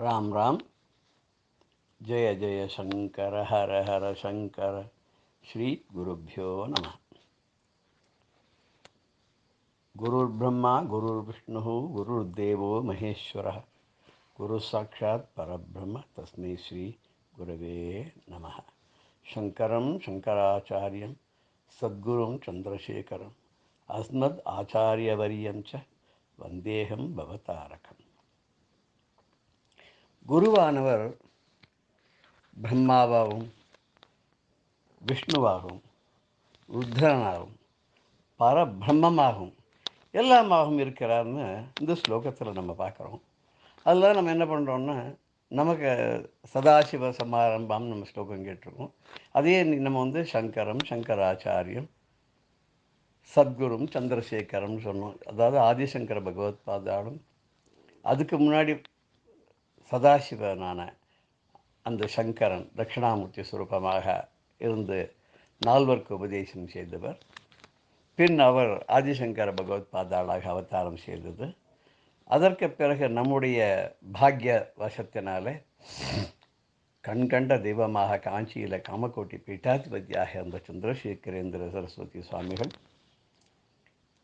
ராம் ராம் ஜெய ஜெய சங்கர ஹர ஹர சங்கர ஸ்ரீ குருப்பியோ நம குருர் பிரம்மா குருர் விஷ்ணு குருர் தேவோ மகேஸ்வர குரு சாட்சாத் பரபிரம்ம தஸ்மை ஸ்ரீ குரவே நம சங்கரம் சங்கராச்சாரியம் சத்குரும் சந்திரசேகரம் அஸ்மத் குருவானவர் பிரம்மாவாகவும் விஷ்ணுவாகவும் ருத்ரனாகவும் பரபிரம்மமாகவும் எல்லாமாகவும் இருக்கிறார்னு இந்த ஸ்லோகத்தில் நம்ம பார்க்குறோம். அதில் நம்ம என்ன பண்ணுறோம்னா நமக்கு சதாசிவ சமாரம்பம் நம்ம ஸ்லோகம் கேட்டிருக்கோம். அதே இன்றைக்கி நம்ம வந்து சங்கரம் சங்கராச்சாரியம் சத்குரும் சந்திரசேகரம் சொன்னோம். அதாவது ஆதிசங்கர பகவத் பாதாலும் அதுக்கு முன்னாடி சதாசிவனான அந்த சங்கரன் தட்சிணாமூர்த்தி சுரூபமாக இருந்து நால்வர்க்கு உபதேசம் செய்தவர். பின் அவர் ஆதிசங்கர பகவத் பாதாளாக அவதாரம் செய்தது. அதற்கு பிறகு நம்முடைய பாக்ய வசத்தினாலே கண்கண்ட தெய்வமாக காஞ்சியில் காமக்கோட்டி பீட்டாதிபதியாக இருந்த சந்திரசேகரேந்திர சரஸ்வதி சுவாமிகள்.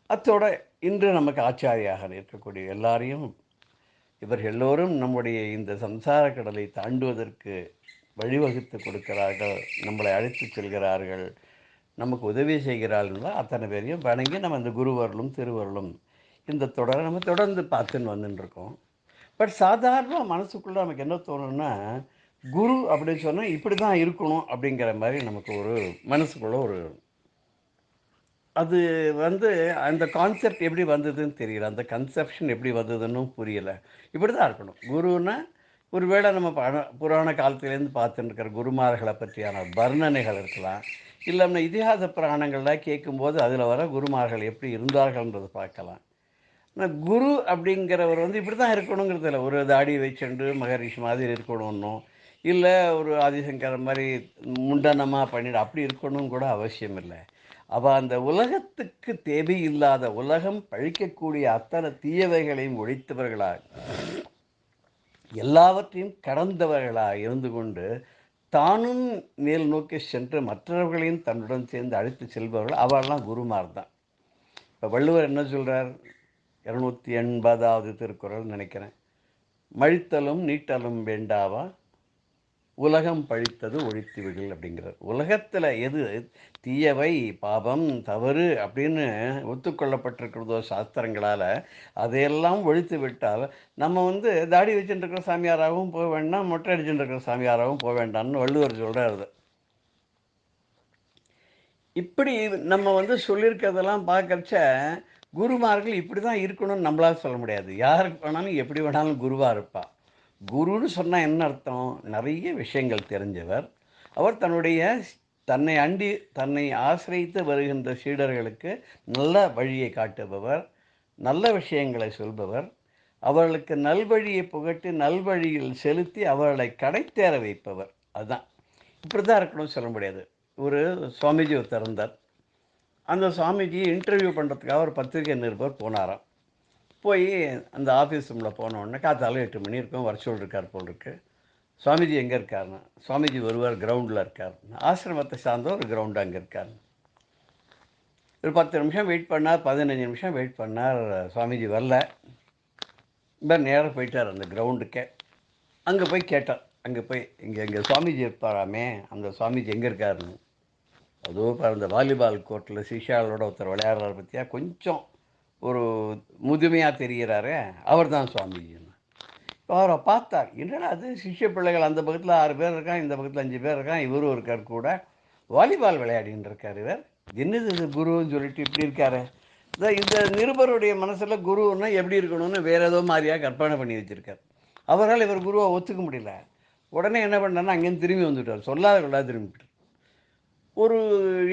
அத்தோட இன்று நமக்கு ஆச்சாரியாக இருக்கக்கூடிய எல்லாரையும் இவர் எல்லோரும் நம்முடைய இந்த சம்சார கடலை தாண்டுவதற்கு வழிவகுத்து கொடுக்கிறார்கள் நம்மளை அழைத்து செல்கிறார்கள் நமக்கு உதவி செய்கிறார்கள் அத்தனை பேரையும் வணங்கி நம்ம இந்த குருவர்களும் திருவர்களும் இந்த தொடரை நம்ம தொடர்ந்து பார்த்துன்னு வந்துட்டுருக்கோம் பட் சாதாரண மனசுக்குள்ளே நமக்கு என்ன தோணுன்னா குரு அப்படின்னு சொன்னால் இப்படி தான் இருக்கணும் அப்படிங்கிற மாதிரி நமக்கு ஒரு மனசுக்குள்ளே ஒரு அது வந்து அந்த கான்செப்ட் எப்படி வந்ததுன்னு தெரியல. அந்த கன்செப்ஷன் எப்படி வந்ததுன்னு புரியலை. இப்படி தான் இருக்கணும். குருன்னா ஒருவேளை நம்ம பண புராண காலத்துலேருந்து பார்த்துட்டு இருக்கிற குருமார்களை பற்றியான வர்ணனைகள் இருக்கலாம். இல்லைன்னா இதிகாச புராணங்கள்லாம் கேட்கும்போது அதில் வர குருமார்கள் எப்படி இருந்தார்கள்ன்றதை பார்க்கலாம். ஆனால் குரு அப்படிங்கிறவர் வந்து இப்படி தான் இருக்கணுங்கிறது இல்லை. ஒரு தாடி வச்சுண்டு மகரிஷி மாதிரி இருக்கணும்னும். இல்லை ஒரு ஆதிசங்கர் மாதிரி முண்டனமாக பண்ணிட்டு அப்படி இருக்கணும் கூட அவசியம் இல்லை. அவள் அந்த உலகத்துக்கு தேவையில்லாத உலகம் பழிக்கக்கூடிய அத்தனை தீயவைகளையும் ஒழித்தவர்களாக எல்லாவற்றையும் கடந்தவர்களாக இருந்து கொண்டு தானும் மேல் நோக்கி சென்று மற்றவர்களையும் தன்னுடன் சேர்ந்து அழைத்து செல்பவர்கள். அவெல்லாம் குருமார் தான் இப்போ வள்ளுவர் என்ன சொல்கிறார் இரநூத்தி எண்பதாவது திருக்குறள் நினைக்கிறேன். மழித்தலும் நீட்டலும் வேண்டாவா? உலகம் பழித்தது ஒழித்து விடல் அப்படிங்கிறார். உலகத்தில் எது? தீயவை பாபம் தவறு அப்படின்னு ஒத்துக்கொள்ளப்பட்டிருக்கிறதோ சாஸ்திரங்களால் அதையெல்லாம் ஒழித்து விட்டால் நம்ம வந்து தாடி வச்சுட்டுருக்கிற சாமியாராகவும் போக வேண்டாம் மொட்டை அடிச்சுட்டுருக்கிற சாமியாராகவும் போக வேண்டாம்னு வள்ளுவர் சொல்கிறாரு இப்படி நம்ம வந்து சொல்லியிருக்கிறதெல்லாம் பார்க்கறச்ச குருமார்கள் இப்படி தான் இருக்கணும்னு நம்மளால் சொல்ல முடியாது. யாருக்கு வேணாலும் எப்படி வேணாலும் குருவாக இருப்பா. குருன்னு சொன்னால் என்ன அர்த்தம்? நிறைய விஷயங்கள் தெரிஞ்சவர். அவர் தன்னுடைய தன்னை அண்டி தன்னை ஆசிரியத்து வருகின்ற சீடர்களுக்கு நல்ல வழியை காட்டுபவர் நல்ல விஷயங்களை சொல்பவர். அவர்களுக்கு நல்வழியை புகட்டி நல்வழியில் செலுத்தி அவர்களை கடைத்தேற வைப்பவர். அதுதான் இப்படி தான் இருக்கணும்னு சொல்ல முடியாது. ஒரு சுவாமிஜி ஒருத்தர் இருந்தார். அந்த சுவாமிஜி இன்டர்வியூ பண்ணுறதுக்காக ஒரு பத்திரிகை நிருபர் போனாராம். போய் அந்த ஆஃபீஸ் ரூமில் போனோடனே காத்தாலும் எட்டு மணி இருக்கும் வர்ச்சுவல் இருக்கார் போல் இருக்கு. சுவாமிஜி எங்கே இருக்காருன்னு சுவாமிஜி ஒருவர் கிரவுண்டில் இருக்கார். ஆசிரமத்தை சார்ந்த ஒரு கிரவுண்டு அங்கே இருக்கார். ஒரு பத்து நிமிஷம் வெயிட் பண்ணார் பதினஞ்சு நிமிஷம் வெயிட் பண்ணார் சுவாமிஜி வரல. இப்போ நேராக போயிட்டார் அந்த கிரவுண்டுக்கே அங்கே போய் கேட்டார். அங்கே போய் இங்கே இங்கே சுவாமிஜி இருப்பாராமே அந்த சுவாமிஜி எங்கே இருக்காருன்னு. அதுவும் இப்போ அந்த வாலிபால் கோர்ட்டில் சிஷாலோட ஒருத்தர் விளையாடுறாரு பற்றியா கொஞ்சம் ஒரு முதுமையாக தெரிகிறாரு அவர் தான் சுவாமிஜின்னு இப்போ அவரை பார்த்தார். என்னடா அது சிஷ்ய பிள்ளைகள் அந்த பக்கத்தில் ஆறு பேர் இருக்கான் இந்த பக்கத்தில் அஞ்சு பேர் இருக்கான் இவரும் இருக்கார் கூட. வாலிபால் விளையாடின்னு இருக்கார் இவர். என்னது இது குருன்னு சொல்லிட்டு இப்படி இருக்காரு? இந்த இந்த நிருபருடைய மனசில் குருன்னா எப்படி இருக்கணும்னு வேறு ஏதோ மாதிரியாக கற்பனை பண்ணி வச்சுருக்கார். அவரால் இவர் குருவை ஒத்துக்க முடியல. உடனே என்ன பண்ணார்னா அங்கேருந்து திரும்பி வந்துவிட்டார் சொல்லாத கொள்ளாத திரும்பிட்டார் ஒரு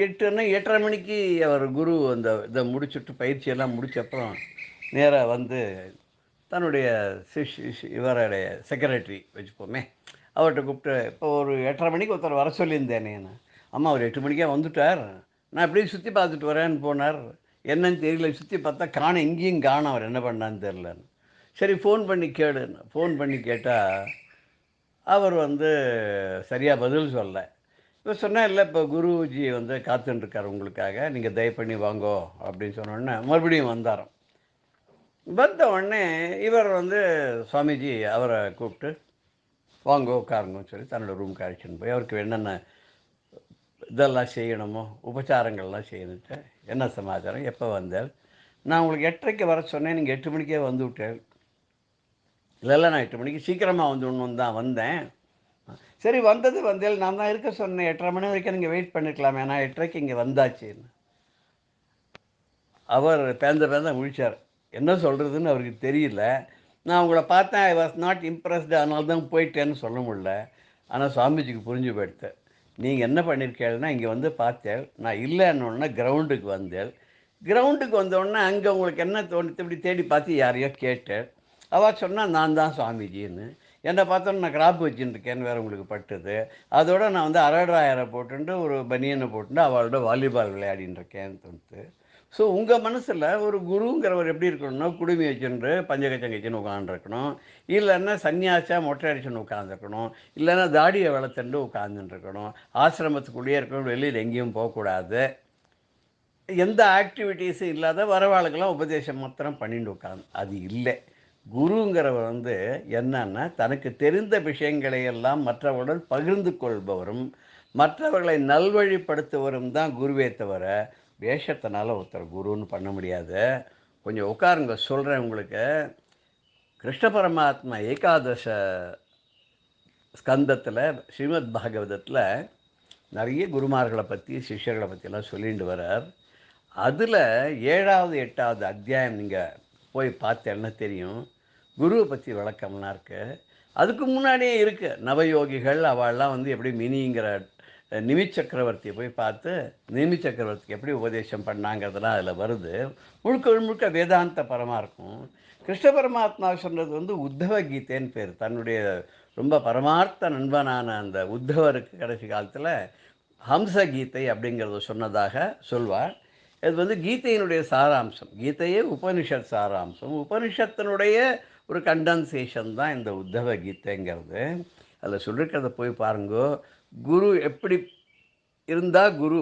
எட்டுன்னா எட்டரை மணிக்கு அவர் குரு அந்த இதை முடிச்சுட்டு பயிற்சியெல்லாம் முடிச்ச அப்புறம் நேராக வந்து தன்னுடைய சிஷ் இவருடைய செக்ரட்டரி வச்சுப்போமே. அவர்கிட்ட கூப்பிட்டு இப்போ ஒரு எட்டரை மணிக்கு ஒருத்தர் வர சொல்லியிருந்தேனே நான் அம்மா அவர் எட்டு மணிக்கே வந்துட்டார். நான் அப்படியே சுற்றி பார்த்துட்டு வரேன்னு போனார். என்னன்னு தெரியல. சுற்றி பார்த்தா காண எங்கேயும் காணும். அவர் என்ன பண்ணான்னு தெரிலன்னு சரி ஃபோன் பண்ணி கேடு ஃபோன் பண்ணி கேட்டால் அவர் வந்து சரியாக பதில் சொல்லலை. இப்போ சொன்னேன் இல்லை இப்போ குருஜி வந்து காத்துட்டுருக்கார் உங்களுக்காக. நீங்கள் தயவு பண்ணி வாங்கோ அப்படின்னு சொன்னோடனே மறுபடியும் வந்தாராம். வந்த உடனே இவர் வந்து சுவாமிஜி அவரை கூப்பிட்டு வாங்க உட்காருங்கன்னு சொல்லி தன்னோட ரூமுக்கு அழைச்சின்னு போய் அவருக்கு என்னென்ன இதெல்லாம் செய்யணுமோ உபச்சாரங்கள்லாம் செய்யணுட்டு என்ன சமாச்சாரம் எப்போ வந்தால் நான் உங்களுக்கு எட்டரைக்கு வர சொன்னேன் நீங்கள் எட்டு மணிக்கே வந்து விட்டேன். இல்லைல்ல நான் எட்டு மணிக்கு சீக்கிரமாக வந்து ஒன்று தான் வந்தேன். சரி வந்தது வந்தேன். நான் தான் இருக்க சொன்னேன். எட்டரை மணி வரைக்கும் நீங்கள் வெயிட் பண்ணிருக்கலாமே. நான் எட்டரைக்கு இங்கே வந்தாச்சுன்னு அவர் பேந்த பேந்த முழிச்சார். என்ன சொல்கிறதுன்னு அவருக்கு தெரியல. நான் உங்களை பார்த்தேன். ஐ வாஸ் நாட் இம்ப்ரெஸ்டு அதனால தான் போயிட்டேன்னு சொல்ல முடியல. ஆனால் சுவாமிஜிக்கு புரிஞ்சு போயிடுத்து. நீங்கள் என்ன பண்ணியிருக்கேன்னா இங்கே வந்து பார்த்தேன். நான் இல்லைன்னொன்னே கிரவுண்டுக்கு வந்தேன். கிரவுண்டுக்கு வந்தோடனே அங்கே உங்களுக்கு என்ன தோணுது? இப்படி தேடி பார்த்து யாரையோ கேட்டேன். அவள் சொன்னால் நான் தான் சுவாமிஜின்னு. என்னை பார்த்தோன்னு நான் கிராப் வச்சுருக்கேன்னு வேறு உங்களுக்கு பட்டுது. அதோட நான் வந்து அரடாயரை போட்டுட்டு ஒரு பனியனை போட்டுட்டு அவளோட வாலிபால் விளையாடின்னு இருக்கேன்னு தோணுது. ஸோ உங்கள் மனசில் ஒரு குருங்கிறவர் எப்படி இருக்கணும்னா குடுமி வச்சுட்டு பஞ்சகச்சங்கச்சின்னு உட்காந்துருக்கணும் இல்லைன்னா சன்னியாசா மொட்டை அடிச்சுன்னு உட்காந்துருக்கணும் இல்லைன்னா தாடியை வளர்த்துண்டு உட்காந்துருக்கணும் ஆசிரமத்துக்குள்ளேயே இருக்கணும் வெளியில் எங்கேயும் போகக்கூடாது. எந்த ஆக்டிவிட்டீஸும் இல்லாத வரவாளுக்கெல்லாம் உபதேசம் மாத்திரம் பண்ணிட்டு உட்காந்து அது இல்லை. குருங்கிறவர் வந்து என்னன்னா தனக்கு தெரிந்த விஷயங்களை எல்லாம் மற்றவர்களுடன் பகிர்ந்து கொள்பவரும் மற்றவர்களை நல்வழிப்படுத்துவரும் தான் குருவே தவிர வேஷத்தினால ஒருத்தர் குருன்னு பண்ண முடியாது. கொஞ்சம் உட்காருங்க சொல்கிறேன் உங்களுக்கு. கிருஷ்ண பரமாத்மா ஏகாதச ஸ்கந்தத்தில் ஸ்ரீமத் பாகவதத்தில் நிறைய குருமார்களை பற்றி சிஷ்யர்களை பற்றிலாம் சொல்லிட்டு வரார் அதில் ஏழாவது எட்டாவது அத்தியாயம் நீங்கள் போய் பார்த்தேன்னா தெரியும். குருவை பற்றி விளக்கம்னா இருக்குது அதுக்கு முன்னாடியே இருக்குது நவயோகிகள் அவள்லாம் வந்து எப்படி மினிங்கிற நிமி சக்கரவர்த்தியை போய் பார்த்து நிமி சக்கரவர்த்திக்கு எப்படி உபதேசம் பண்ணாங்கிறதுலாம் அதில் வருது. முழுக்க முழுக்க வேதாந்த பரமாக இருக்கும். கிருஷ்ண பரமாத்மா சொன்னது வந்து உத்தவ கீதைன்னு பேர். தன்னுடைய ரொம்ப பரமார்த்த நண்பனான அந்த உத்தவருக்கு கடைசி காலத்தில் ஹம்ச கீதை அப்படிங்கிறத சொன்னதாக சொல்வார். இது வந்து கீதையினுடைய சாராம்சம். கீதையே உபனிஷத் சாராம்சம். உபனிஷத்தினுடைய ஒரு கண்டன்சேஷன் தான் இந்த உத்தவ கீதைங்கிறது. அதில் சொல்லியிருக்கிறத போய் பாருங்கோ. குரு எப்படி இருந்தால் குரு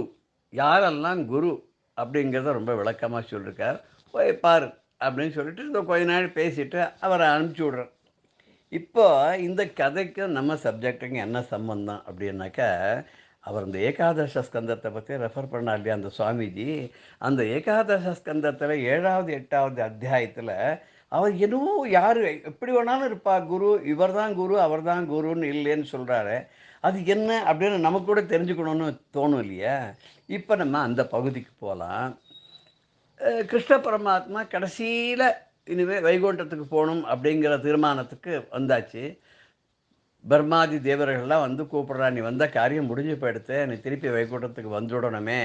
யாரெல்லாம் குரு அப்படிங்கிறத ரொம்ப விளக்கமாக சொல்லியிருக்கார் போய் பாரு அப்படின்னு சொல்லிட்டு இந்த கொஞ்ச நாள் பேசிட்டு அவரை அனுப்பிச்சி விட்றேன். இப்போ இந்த கதைக்கும் நம்ம சப்ஜெக்டுங்க என்ன சம்பந்தம் அப்படின்னாக்கா அவர் இந்த ஏகாதச ஸ்கந்தத்தை பற்றி ரெஃபர் பண்ணார் இல்லையா அந்த சுவாமிஜி? அந்த ஏகாதச ஸ்கந்தத்தில் ஏழாவது எட்டாவது அத்தியாயத்தில் அவர் என்னவோ யார் எப்படி வேணாலும் இருப்பா குரு இவர் தான் குரு அவர் தான் குருன்னு இல்லைன்னு சொல்கிறாரு அது என்ன அப்படின்னு நமக்கு கூட தெரிஞ்சுக்கணும்னு தோணும் இல்லையா இப்போ நம்ம அந்த பகுதிக்கு போகலாம் கிருஷ்ண பரமாத்மா கடைசியில் இனிமேல் வைகுண்டத்துக்கு போகணும் அப்படிங்கிற தீர்மானத்துக்கு வந்தாச்சு. பர்மாதி தேவர்கள்லாம் வந்து கூப்பிட்றா நீ வந்த காரியம் முடிஞ்சு போயிடுத்து நீ திருப்பி வைகுண்டத்துக்கு வந்துடணுமே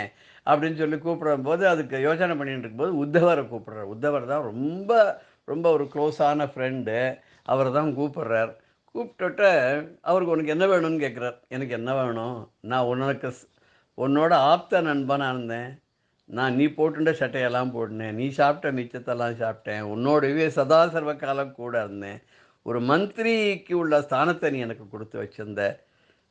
அப்படின்னு சொல்லி கூப்பிடும்போது அதுக்கு யோசனை பண்ணிட்டு இருக்கும்போது உத்தவரை கூப்பிட்றாரு. உத்தவர் தான் ரொம்ப ரொம்ப ஒரு க்ளோஸான ஃப்ரெண்டு அவர் தான் கூப்பிட்றார். கூப்பிட்டுட்டு அவருக்கு உனக்கு என்ன வேணும்னு கேட்குறார். எனக்கு என்ன வேணும்? நான் உனக்கு உன்னோட ஆப்த நண்பனாக இருந்தேன். நான் நீ போட்டுட்ட சட்டையெல்லாம் போட்டினேன் நீ சாப்பிட்ட மிச்சத்தெல்லாம் சாப்பிட்டேன். உன்னோடவே சதா சர்வ காலம் கூட இருந்தேன். ஒரு மந்திரிக்கு உள்ள ஸ்தானத்தை நீ எனக்கு கொடுத்து வச்சிருந்த.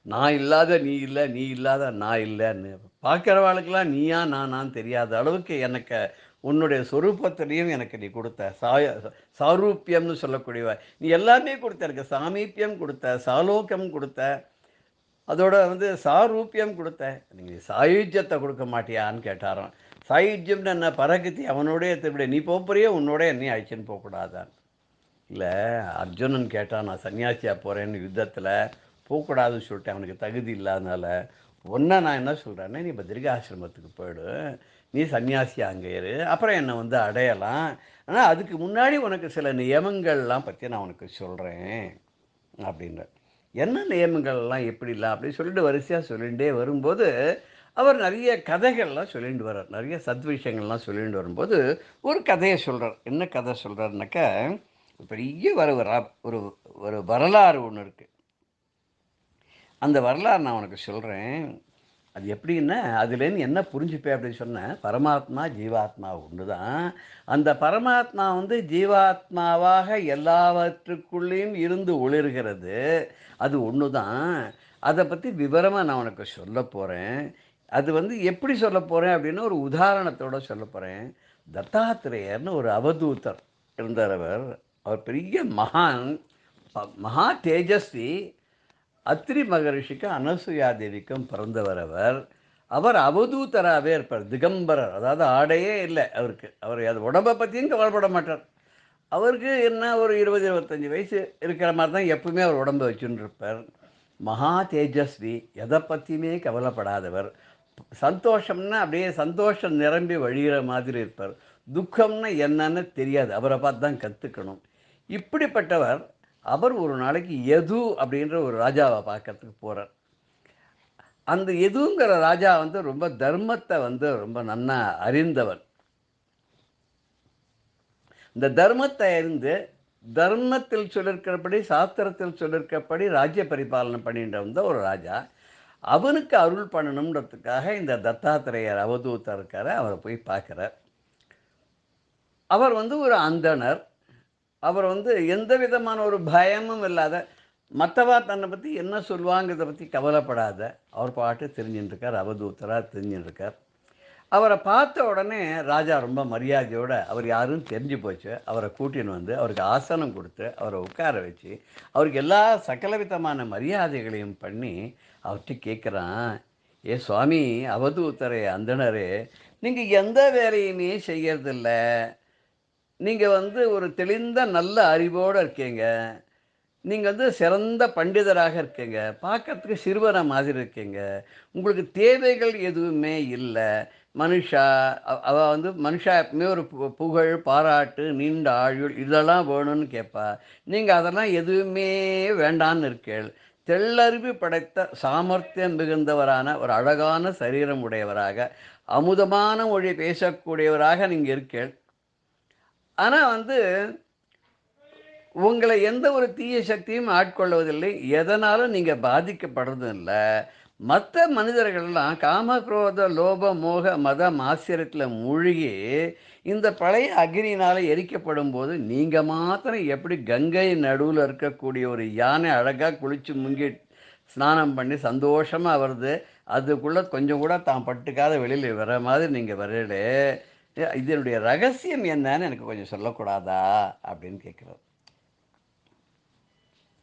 நான் இல்லாத நீ இல்லை நீ இல்லாத நான் இல்லைன்னு. பார்க்குறவாளுக்கெல்லாம் நீயா நானான்னு தெரியாத அளவுக்கு எனக்கு உன்னுடைய சொரூபத்திலையும் எனக்கு நீ கொடுத்த சாய சாரூப்பியம்னு சொல்லக்கூடியவ. நீ எல்லாமே கொடுத்த எனக்கு சாமீப்பியம் கொடுத்த சாலோக்கியம் கொடுத்த. அதோட வந்து சாரூப்பியம் கொடுத்த. நீங்கள் சாயுஜ்யத்தை கொடுக்க மாட்டியான்னு கேட்டாராம். சாயுஜ்யம்னு என்ன பரகதி அவனோடைய திருவிட நீ போப்பறியே உன்னோட என்னையும் அழிச்சுன்னு போகக்கூடாதான். இல்லை அர்ஜுனன் கேட்டான் நான் சன்னியாசியாக போகிறேன்னு யுத்தத்தில் போகக்கூடாதுன்னு சொல்லிட்டேன். அவனுக்கு தகுதி இல்லாதனால ஒன்றை நான் என்ன சொல்கிறேன்னா நீ பத்ரிகாசிரமத்துக்கு போயிடு. நீ சன்னியாசி அங்கே அப்புறம் என்னை வந்து அடையலாம். ஆனால் அதுக்கு முன்னாடி உனக்கு சில நியமங்கள்லாம் பற்றி நான் உனக்கு சொல்கிறேன் அப்படின்ற. என்ன நியமங்கள்லாம் எப்படிலாம் அப்படின்னு சொல்லிட்டு வரிசையாக சொல்லிகிட்டே வரும்போது அவர் நிறைய கதைகள்லாம் சொல்லிட்டு வர்றார். நிறைய சத்விஷயங்கள்லாம் சொல்லிட்டு வரும்போது ஒரு கதையை சொல்கிறார் என்ன கதை சொல்கிறாருனாக்கா பெரிய வர வர- ஒரு ஒரு வரலாறு ஒன்று இருக்குது அந்த வரலாறு நான் உனக்கு சொல்கிறேன் அது எப்படின்னா அதுலேருந்து என்ன புரிஞ்சுப்பேன் அப்படின்னு சொன்னேன் பரமாத்மா ஜீவாத்மா ஒன்று தான் அந்த பரமாத்மா வந்து ஜீவாத்மாவாக எல்லாவற்றுக்குள்ளேயும் இருந்து ஒளிர்கிறது. அது ஒன்று தான் அதை பற்றி விவரமாக நான் உனக்கு சொல்ல போகிறேன் அது வந்து எப்படி சொல்ல போகிறேன் அப்படின்னு ஒரு உதாரணத்தோட சொல்ல போகிறேன் தத்தாத்திரேயர்னு ஒரு அவதூத்தர் இருந்தார் அவர். அவர் பெரிய மகான் மகா தேஜஸ்வி. அத்திரி மகரிஷிக்கும் அனசுயாதேவிக்கும் பிறந்தவர் அவர் அவர் அவதூதராகவே இருப்பார் திகம்பரர். அதாவது ஆடையே இல்லை அவருக்கு. அவர் அது உடம்பை பற்றியும் கவலைப்பட மாட்டார். அவருக்கு என்ன ஒரு இருபது இருபத்தஞ்சி வயசு இருக்கிற மாதிரி தான் எப்பவுமே அவர் உடம்பை வச்சுன்னு இருப்பார். மகா தேஜஸ்வி எதை பற்றியுமே கவலைப்படாதவர். சந்தோஷம்னா அப்படியே சந்தோஷம் நிரம்பி வழிகிற மாதிரி இருப்பார். துக்கம்னா என்னன்னு தெரியாது. அவரை பார்த்து தான் கற்றுக்கணும் இப்படிப்பட்டவர் அவர் ஒரு நாளைக்கு எது அப்படின்ற ஒரு ராஜாவை பார்க்கறதுக்கு போகிறார் அந்த எதுங்கிற ராஜா வந்து ரொம்ப தர்மத்தை வந்து ரொம்ப நன்னா அறிந்தவன். இந்த தர்மத்தை அறிந்து தர்மத்தில் சொல்லிருக்கிறபடி சாஸ்திரத்தில் சொல்லிருக்கிறபடி ராஜ்ய பரிபாலனை பண்ணிட்டு வந்த ஒரு ராஜா அவனுக்கு அருள் பண்ணணுன்றதுக்காக இந்த தத்தாத்திரேயர் அவதூத்தர் இருக்கார் அவரை போய் பார்க்குறார். அவர் வந்து ஒரு அந்தணர் அவர் வந்து எந்த விதமான ஒரு பயமும் இல்லாத மற்றவா தன்னை பற்றி என்ன சொல்லுவாங்கிறத பற்றி கவலைப்படாத. அவர் பாட்டு தெரிஞ்சுட்டுருக்கார் அவதூத்தராக தெரிஞ்சுட்டுருக்கார். அவரை பார்த்த உடனே ராஜா ரொம்ப மரியாதையோடு அவர் யாருன்னு தெரிஞ்சு போச்சு. அவரை கூட்டின்னு வந்து அவருக்கு ஆசனம் கொடுத்து அவரை உட்கார வச்சு அவருக்கு எல்லா சகலவிதமான மரியாதைகளையும் பண்ணி அவர்கிட்ட கேட்குறான் ஏ சுவாமி அவதூத்தரே அந்தனரே நீங்கள் எந்த வேலையுமே செய்யறதில்லை. நீங்கள் வந்து ஒரு தெளிந்த நல்ல அறிவோடு இருக்கீங்க. நீங்கள் வந்து சிறந்த பண்டிதராக இருக்கீங்க. பார்க்கறதுக்கு சிறுவனை மாதிரி இருக்கீங்க. உங்களுக்கு தேவைகள் எதுவுமே இல்லை. மனுஷா அவ- வந்து மனுஷா எப்பவுமே ஒரு பு- புகழ் பாராட்டு நீண்ட ஆயுள் இதெல்லாம் வேணும்னு கேட்பா நீங்கள் அதெல்லாம் எதுவுமே வேண்டான்னு இருக்கீள். தெள்ளறிவு படைத்த சாமர்த்தியம் மிகுந்தவரான ஒரு அழகான சரீரம் உடையவராக அமுதமான மொழி பேசக்கூடியவராக நீங்கள் இருக்கீள். ஆனால் வந்து உங்களை எந்த ஒரு தீய சக்தியும் ஆட்கொள்வதில்லை. எதனாலும் நீங்கள் பாதிக்கப்படுறதும் இல்லை மற்ற மனிதர்கள்லாம் காம குரோத லோப மோக மதம் ஆசிரியத்தில் மூழ்கி இந்த பழைய அக்னியினால் எரிக்கப்படும் போது நீங்கள் மாத்திரம் எப்படி கங்கை நடுவில் இருக்கக்கூடிய ஒரு யானை அழகாக குளித்து முங்கி ஸ்நானம் பண்ணி சந்தோஷமாக வருது அதுக்குள்ளே கொஞ்சம் கூட தான் பட்டுக்காத வெளியில் வர மாதிரி நீங்கள் வரலே இதனுடைய ரகசியம் என்னன்னு எனக்கு கொஞ்சம் சொல்லக்கூடாதா? அப்படின்னு கேட்குறார்.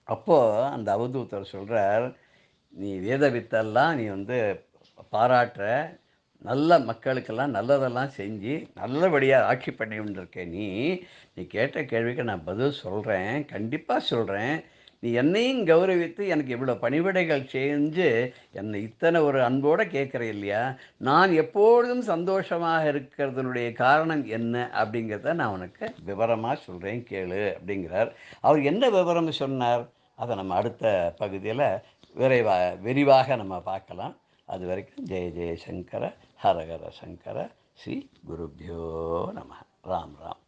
அப்போது அந்த அவதூத்தர் சொல்கிறார் நீ வேத வித்தெல்லாம் நீ வந்து பாராட்டுற. நல்ல மக்களுக்கெல்லாம் நல்லதெல்லாம் செஞ்சு நல்லபடியாக ஆட்சி பண்ணி இருக்க நீ. நீ கேட்ட கேள்விக்கு நான் பதில் சொல்கிறேன் கண்டிப்பாக சொல்கிறேன் நீ என்னையும் கௌரவித்து எனக்கு இவ்வளோ பணிவிடைகள் செஞ்சு என்னை இத்தனை ஒரு அன்போடு கேட்குற இல்லையா? நான் எப்பொழுதும் சந்தோஷமாக இருக்கிறதுனுடைய காரணம் என்ன அப்படிங்கிறத நான் உனக்கு விவரமாக சொல்கிறேன் கேளு அப்படிங்கிறார். அவர் என்ன விவரம் சொன்னார்? அதை நம்ம அடுத்த பகுதியில் விரைவாக விரிவாக நம்ம பார்க்கலாம். அது வரைக்கும் ஜெய ஜெயசங்கர ஹரஹர சங்கர ஸ்ரீ குருப்பியோ நம. ராம் ராம்.